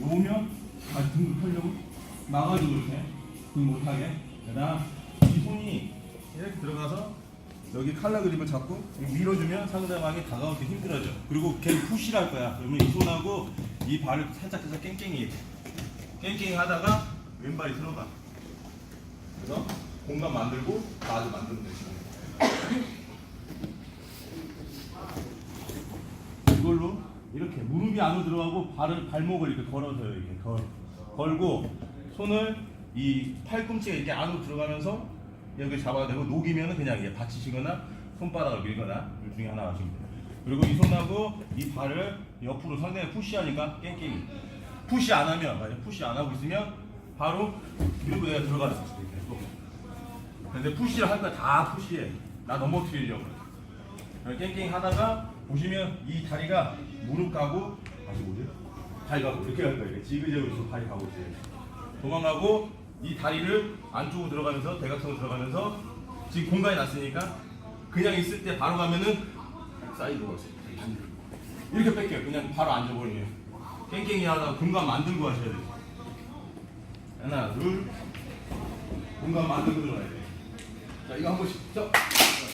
오면 다시 등을 펴려고? 막아주고 이렇게 등 못하게? 그다음 이 손이 이렇게 들어가서 여기 칼라 그립을 잡고 밀어주면 상대방이 다가올 때 힘들어져. 그리고 걔 푸시를 할 거야. 그러면 이 손하고 이 발을 살짝 살짝 깽깽이 해. 깽깽이 하다가 왼발이 들어가. 그래서 공간 만들고 나도 만들면 되지. 이걸로 이렇게 무릎이 안으로 들어가고 발을 발목을 이렇게 걸어서요 이렇게 걸, 걸고 손을 이 팔꿈치가 이렇게 안으로 들어가면서 여기 잡아야 되고 녹이면 그냥 이게 받치시거나 손바닥을 밀거나 둘 중에 하나 하시면 돼요 그리고 이 손하고 이 발을 옆으로 상대가 푸시하니까 깽깽이. 푸시 안 하면 만약 푸시 안 하고 있으면 바로 밀고 내가 들어갈 수 있어 이렇게. 또 근데 푸시를 할 거야 다 푸시해. 나 넘어뜨리려고. 깽깽이 하다가 보시면 이 다리가 무릎 가고 다시 뭐지? 발 가고 이렇게 갈 거예요. 지그재그로 발이 가고 있어요. 도망가고 이 다리를 안쪽으로 들어가면서 대각선으로 들어가면서 지금 공간이 났으니까 그냥 있을 때 바로 가면은 사이드로 갔어요. 이렇게 뺄게요. 그냥 바로 앉아버리면 깽깽이 하다가 공간 만들고 하셔야 돼요. 하나 둘 공간 만들고 들어가야 돼요. 자 이거 한 번씩 자